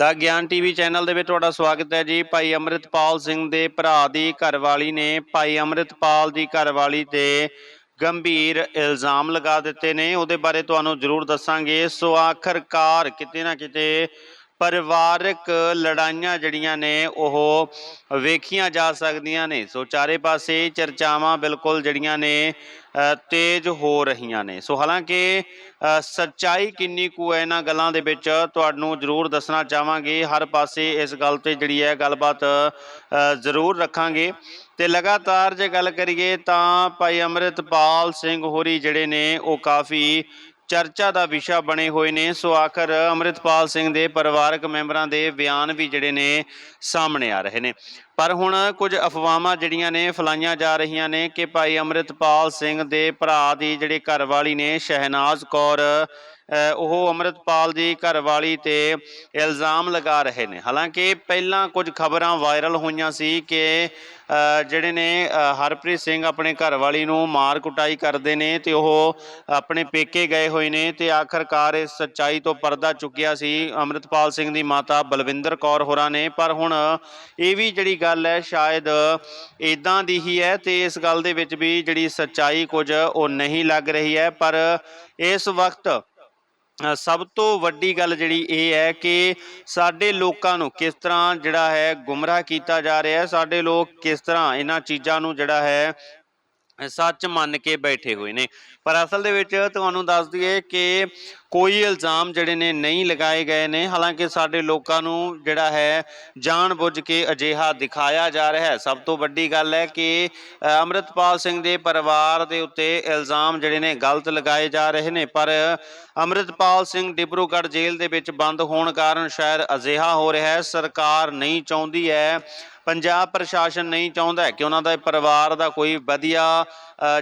ਦਾ ਗਿਆਨ TV channel ਦੇ ਵਿੱਚ ਤੁਹਾਡਾ ਸਵਾਗਤ ਹੈ ਜੀ। ਭਾਈ ਅੰਮ੍ਰਿਤਪਾਲ ਸਿੰਘ ਦੇ ਭਰਾ ਦੀ ਘਰਵਾਲੀ ਨੇ ਭਾਈ ਅੰਮ੍ਰਿਤਪਾਲ ਦੀ ਘਰਵਾਲੀ ਤੇ ਗੰਭੀਰ ਇਲਜ਼ਾਮ ਲਗਾ ਦਿੱਤੇ ਨੇ। ਉਹਦੇ ਬਾਰੇ ਤੁਹਾਨੂੰ ਜ਼ਰੂਰ ਦੱਸਾਂਗੇ। ਸੋ ਆਖਰਕਾਰ ਕਿਤੇ ਨਾ ਕਿਤੇ ਪਰਿਵਾਰਕ ਲੜਾਈਆਂ ਜਿਹੜੀਆਂ ਨੇ, ਉਹ ਵੇਖੀਆਂ ਜਾ ਸਕਦੀਆਂ ਨੇ। ਸੋ ਚਾਰੇ ਪਾਸੇ ਚਰਚਾਵਾਂ ਬਿਲਕੁਲ ਜਿਹੜੀਆਂ ਨੇ ਤੇਜ਼ ਹੋ ਰਹੀਆਂ ਨੇ। ਸੋ ਹਾਲਾਂਕਿ ਸੱਚਾਈ ਕਿੰਨੀ ਕੁ ਹੈ ਇਹਨਾਂ ਗੱਲਾਂ ਦੇ ਵਿੱਚ, ਤੁਹਾਨੂੰ ਜ਼ਰੂਰ ਦੱਸਣਾ ਚਾਹਾਂਗੇ। ਹਰ ਪਾਸੇ ਇਸ ਗੱਲ ਤੇ ਜਿਹੜੀ ਹੈ ਗੱਲਬਾਤ ਜ਼ਰੂਰ ਰੱਖਾਂਗੇ। ਤੇ ਲਗਾਤਾਰ ਜੇ ਗੱਲ ਕਰੀਏ ਤਾਂ ਭਾਈ ਅੰਮ੍ਰਿਤਪਾਲ ਸਿੰਘ ਹੋਰੀ ਜਿਹੜੇ ਨੇ, ਉਹ ਕਾਫੀ ਚਰਚਾ ਦਾ ਵਿਸ਼ਾ ਬਣੇ ਹੋਏ ਨੇ। ਸੋ ਆਖਰ ਅੰਮ੍ਰਿਤਪਾਲ ਸਿੰਘ ਦੇ ਪਰਿਵਾਰਕ ਮੈਂਬਰਾਂ ਦੇ ਬਿਆਨ ਵੀ ਜਿਹੜੇ ਨੇ ਸਾਹਮਣੇ ਆ ਰਹੇ ਨੇ। ਪਰ ਹੁਣ ਕੁਝ ਅਫਵਾਹਾਂ ਜਿਹੜੀਆਂ ਨੇ, ਫਲਾਈਆਂ ਜਾ ਰਹੀਆਂ ਨੇ ਕਿ ਭਾਈ ਅੰਮ੍ਰਿਤਪਾਲ ਸਿੰਘ ਦੇ ਭਰਾ ਦੀ ਜਿਹੜੇ ਘਰਵਾਲੀ ਨੇ, ਸ਼ਹਿਨਾਜ਼ ਕੌਰ ਉਹ ਅੰਮ੍ਰਿਤਪਾਲ ਦੀ ਘਰਵਾਲੀ ਤੇ ਇਲਜ਼ਾਮ ਲਗਾ ਰਹੇ ਨੇ। ਹਾਲਾਂਕਿ ਪਹਿਲਾਂ ਕੁਝ ਖਬਰਾਂ ਵਾਇਰਲ ਹੋਈਆਂ ਸੀ ਕਿ ਜਿਹੜੇ ਨੇ ਹਰਪ੍ਰੀਤ ਸਿੰਘ ਆਪਣੇ ਘਰਵਾਲੀ ਨੂੰ ਮਾਰ ਕੁਟਾਈ ਕਰਦੇ ਨੇ ਤੇ ਉਹ ਆਪਣੇ ਪੇਕੇ ਗਏ ਹੋਏ ਨੇ ਤੇ ਆਖਰਕਾਰ ਇਸ ਸੱਚਾਈ ਤੋਂ ਪਰਦਾ ਚੁੱਕਿਆ ਸੀ ਅੰਮ੍ਰਿਤਪਾਲ ਸਿੰਘ ਦੀ ਮਾਤਾ ਬਲਵਿੰਦਰ ਕੌਰ ਹੋਰਾਂ ਨੇ। ਪਰ ਹੁਣ ਇਹ ਵੀ ਜਿਹੜੀ ਗੱਲ ਹੈ, ਸ਼ਾਇਦ ਇਦਾਂ ਦੀ ਹੀ ਹੈ ਤੇ ਇਸ ਗੱਲ ਦੇ ਵਿੱਚ ਵੀ ਜਿਹੜੀ ਸੱਚਾਈ ਕੁਝ ਉਹ ਨਹੀਂ ਲੱਗ ਰਹੀ ਹੈ। ਪਰ ਇਸ ਵਕਤ ਸਭ ਤੋਂ ਵੱਡੀ ਗੱਲ ਜਿਹੜੀ ਇਹ ਹੈ ਕਿ ਸਾਡੇ ਲੋਕਾਂ ਨੂੰ ਕਿਸ ਤਰ੍ਹਾਂ ਜਿਹੜਾ ਹੈ ਗੁੰਮਰਾਹ ਕੀਤਾ ਜਾ ਰਿਹਾ ਹੈ, ਸਾਡੇ ਲੋਕ ਕਿਸ ਤਰ੍ਹਾਂ ਇਹਨਾਂ ਚੀਜ਼ਾਂ ਨੂੰ ਜਿਹੜਾ ਹੈ ਸੱਚ ਮੰਨ ਕੇ ਬੈਠੇ ਹੋਏ ਨੇ। ਪਰ ਅਸਲ ਦੇ ਵਿੱਚ ਤੁਹਾਨੂੰ ਦੱਸ ਦਈਏ ਕਿ ਕੋਈ ਇਲਜ਼ਾਮ ਜਿਹੜੇ ਨੇ ਨਹੀਂ ਲਗਾਏ ਗਏ ਨੇ। ਹਾਲਾਂਕਿ ਸਾਡੇ ਲੋਕਾਂ ਨੂੰ ਜਿਹੜਾ ਹੈ ਜਾਣਬੁੱਝ ਕੇ ਅਜਿਹਾ ਦਿਖਾਇਆ ਜਾ ਰਿਹਾ ਹੈ। ਸਭ ਤੋਂ ਵੱਡੀ ਗੱਲ ਹੈ ਕਿ ਅ, ਅੰਮ੍ਰਿਤਪਾਲ ਸਿੰਘ ਦੇ ਪਰਿਵਾਰ ਦੇ ਉੱਤੇ ਇਲਜ਼ਾਮ ਜਿਹੜੇ ਨੇ ਗਲਤ ਲਗਾਏ ਜਾ ਰਹੇ ਨੇ। ਪਰ ਅੰਮ੍ਰਿਤਪਾਲ ਸਿੰਘ ਡਿਬਰੂਗੜ੍ਹ ਜੇਲ੍ਹ ਦੇ ਵਿੱਚ ਬੰਦ ਹੋਣ ਕਾਰਨ ਸ਼ਾਇਦ ਅਜਿਹਾ ਹੋ ਰਿਹਾ ਹੈ। ਸਰਕਾਰ ਨਹੀਂ ਚਾਹੁੰਦੀ ਹੈ ਪੰਜਾਬ ਪ੍ਰਸ਼ਾਸਨ ਨਹੀਂ ਚਾਹੁੰਦਾ ਕਿ ਉਹਨਾਂ ਦਾ ਪਰਿਵਾਰ ਦਾ ਕੋਈ ਵਧੀਆ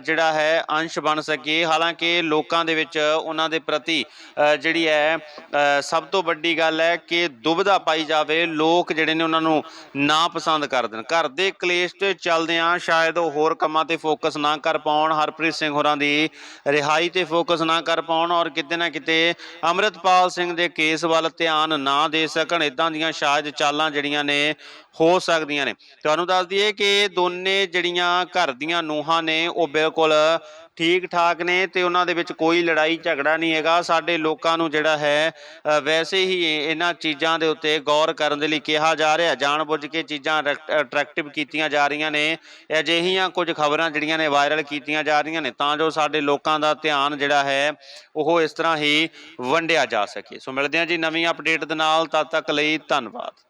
ਜਿਹੜਾ ਹੈ, ਅੰਸ਼ ਬਣ ਸਕੇ। ਹਾਲਾਂਕਿ ਲੋਕਾਂ ਦੇ ਵਿੱਚ ਉਹਨਾਂ ਦੇ ਪ੍ਰਤੀ ਜਿਹੜੀ ਹੈ ਸਭ ਤੋਂ ਵੱਡੀ ਗੱਲ ਹੈ ਕਿ ਦੁਬਿਧਾ ਪਾਈ ਜਾਵੇ। ਲੋਕ ਜਿਹੜੇ ਨੇ ਉਹਨਾਂ ਨੂੰ ਨਾ ਪਸੰਦ ਕਰ ਦੇਣ। ਘਰ ਦੇ ਕਲੇਸ਼ ਤੇ ਚੱਲਦਿਆਂ ਸ਼ਾਇਦ ਉਹ ਹੋਰ ਕੰਮਾਂ ਤੇ ਫੋਕਸ ਨਾ ਕਰ ਪਾਉਣ। ਹਰਪ੍ਰੀਤ ਸਿੰਘ ਹੋਰਾਂ ਦੀ ਰਿਹਾਈ ਤੇ ਫੋਕਸ ਨਾ ਕਰ ਪਾਉਣ ਔਰ ਕਿਤੇ ਨਾ ਕਿਤੇ ਅੰਮ੍ਰਿਤਪਾਲ ਸਿੰਘ ਦੇ ਕੇਸ ਵੱਲ ਧਿਆਨ ਨਾ ਦੇ ਸਕਣ। ਇਦਾਂ ਦੀਆਂ ਸ਼ਾਇਦ ਚਾਲਾਂ ਜਿਹੜੀਆਂ ਨੇ ਹੋ ਸਕਦੀਆਂ ਨੇ। ਤੁਹਾਨੂੰ ਦੱਸ ਦਈਏ ਕਿ ਦੋਨੇ ਜਿਹੜੀਆਂ ਘਰ ਦੀਆਂ ਨੂਹਾਂ ਨੇ, ਉਹ ਬਿਲਕੁਲ ਠੀਕ ਠਾਕ ਨੇ ਤੇ ਉਹਨਾਂ ਦੇ ਵਿੱਚ ਕੋਈ ਲੜਾਈ ਝਗੜਾ ਨਹੀਂ ਹੈਗਾ। ਸਾਡੇ ਲੋਕਾਂ ਨੂੰ ਜਿਹੜਾ ਹੈ ਵੈਸੇ ਹੀ ਇਹਨਾਂ ਚੀਜ਼ਾਂ ਦੇ ਉੱਤੇ ਗੌਰ ਕਰਨ ਦੇ ਲਈ ਕਿਹਾ ਜਾ ਰਿਹਾ। ਜਾਣਬੁੱਝ ਕੇ ਚੀਜ਼ਾਂ ਅਟਰੈਕਟਿਵ ਕੀਤੀਆਂ ਜਾ ਰਹੀਆਂ ਨੇ। ਅਜਿਹੀਆਂ ਕੁਝ ਖਬਰਾਂ ਜਿਹੜੀਆਂ ਨੇ ਵਾਇਰਲ ਕੀਤੀਆਂ ਜਾ ਰਹੀਆਂ ਨੇ, ਤਾਂ ਜੋ ਸਾਡੇ ਲੋਕਾਂ ਦਾ ਧਿਆਨ ਜਿਹੜਾ ਹੈ, ਉਹ ਇਸ ਤਰ੍ਹਾਂ ਹੀ ਵੰਡਿਆ ਜਾ ਸਕੇ। ਸੋ ਮਿਲਦੇ ਹਾਂ ਜੀ ਨਵੀਂ ਅਪਡੇਟ ਦੇ ਨਾਲ। ਤਦ ਤੱਕ ਲਈ ਧੰਨਵਾਦ।